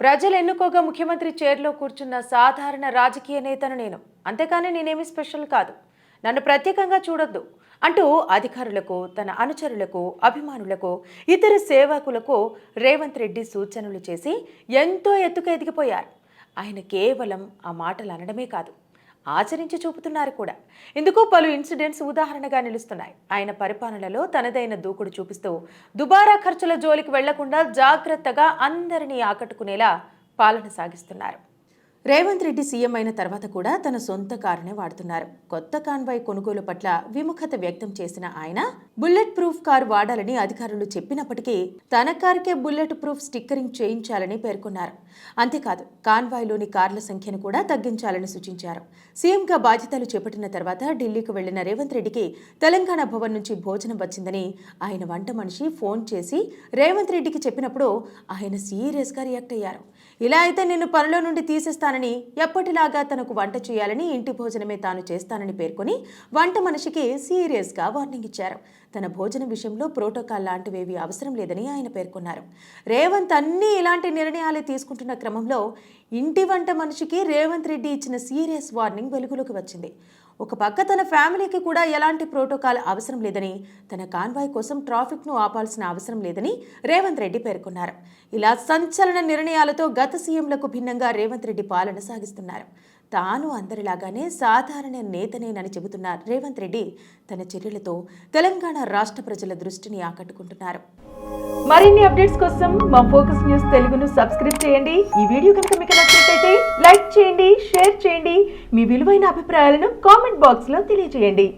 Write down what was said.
ప్రజలు ఎన్నుకోగా ముఖ్యమంత్రి చైర్లో కూర్చున్న సాధారణ రాజకీయ నేతను నేను. అంతేకాని నేనేమి స్పెషల్ కాదు. నన్ను ప్రత్యేకంగా చూడొద్దు అంటూ అధికారులకు తన అనుచరులకు అభిమానులకు ఇతర సేవకులకు రేవంత్ రెడ్డి సూచనలు చేసి ఎంతో ఎత్తుకు ఎదిగిపోయారు. ఆయన కేవలం ఆ మాటలు అనడమే కాదు. ఆచరించి చూపుతున్నారు కూడా. ఇందుకు పలు ఇన్సిడెంట్స్ ఉదాహరణగా నిలుస్తున్నాయి. ఆయన పరిపాలనలో తనదైన దూకుడు చూపిస్తూ దుబారా ఖర్చుల జోలికి వెళ్ళకుండా జాగ్రత్తగా అందరినీ ఆకట్టుకునేలా పాలన సాగిస్తున్నారు. రేవంత్ రెడ్డి సీఎం అయిన తర్వాత కూడా తన సొంత కారునే వాడుతున్నారు. కొత్త కాన్వాయ్ కొనుగోలు పట్ల విముఖత వ్యక్తం చేసిన ఆయన బుల్లెట్ ప్రూఫ్ కారు వాడాలని అధికారులు చెప్పినప్పటికీ తన కారుకే బుల్లెట్ ప్రూఫ్ స్టిక్కరింగ్ చేయించాలని పేర్కొన్నారు. అంతేకాదు కాన్వాయ్లోని కార్ల సంఖ్యను కూడా తగ్గించాలని సూచించారు. సీఎంగా బాధ్యతలు చేపట్టిన తర్వాత ఢిల్లీకి వెళ్ళిన రేవంత్ రెడ్డికి తెలంగాణ భవన్ నుంచి భోజనం వచ్చిందని ఆయన వంట మనిషి ఫోన్ చేసి రేవంత్ రెడ్డికి చెప్పినప్పుడు ఆయన సీరియస్గా రియాక్ట్ అయ్యారు. ఇలా అయితే నిన్ను పనిలో నుండి తీసేస్తానని ఎప్పటిలాగా తనకు వంట చేయాలని ఇంటి భోజనమే తాను చేస్తానని పేర్కొని వంట మనిషికి సీరియస్గా వార్నింగ్ ఇచ్చారు. తన భోజనం విషయంలో ప్రోటోకాల్ లాంటివేవి అవసరం లేదని ఆయన పేర్కొన్నారు. రేవంత్ అన్ని ఇలాంటి నిర్ణయాలు తీసుకుంటున్న క్రమంలో ఇంటి వంట మనిషికి రేవంత్ రెడ్డి ఇచ్చిన సీరియస్ వార్నింగ్ వెలుగులోకి వచ్చింది. ఒక పక్క తన ఫ్యామిలీకి కూడా ఎలాంటి ప్రోటోకాల్ అవసరం లేదని తన కాన్వాయ్ కోసం ట్రాఫిక్ను ఆపాల్సిన అవసరం లేదని రేవంత్ రెడ్డి పేర్కొన్నారు. ఇలా సంచలన నిర్ణయాలతో గత సీఎంలకు భిన్నంగా రేవంత్ రెడ్డి పాలన సాగిస్తున్నారు. తాను అందరిలాగానే సాధారణ నేతనేనని చెబుతున్న రేవంత్ రెడ్డి. తన చర్యలతో తెలంగాణ రాష్ట్ర ప్రజల దృష్టిని ఆకట్టుకుంటున్నారు. మరిన్ని అప్డేట్స్ కోసం మా ఫోకస్ న్యూస్ తెలుగును సబ్స్క్రైబ్ చేయండి. ఈ వీడియో కనుక మీకు నచ్చినట్లయితే లైక్ చేయండి షేర్ చేయండి. మీ విలువైన అభిప్రాయాలను కామెంట్ బాక్స్లో తెలియజేయండి.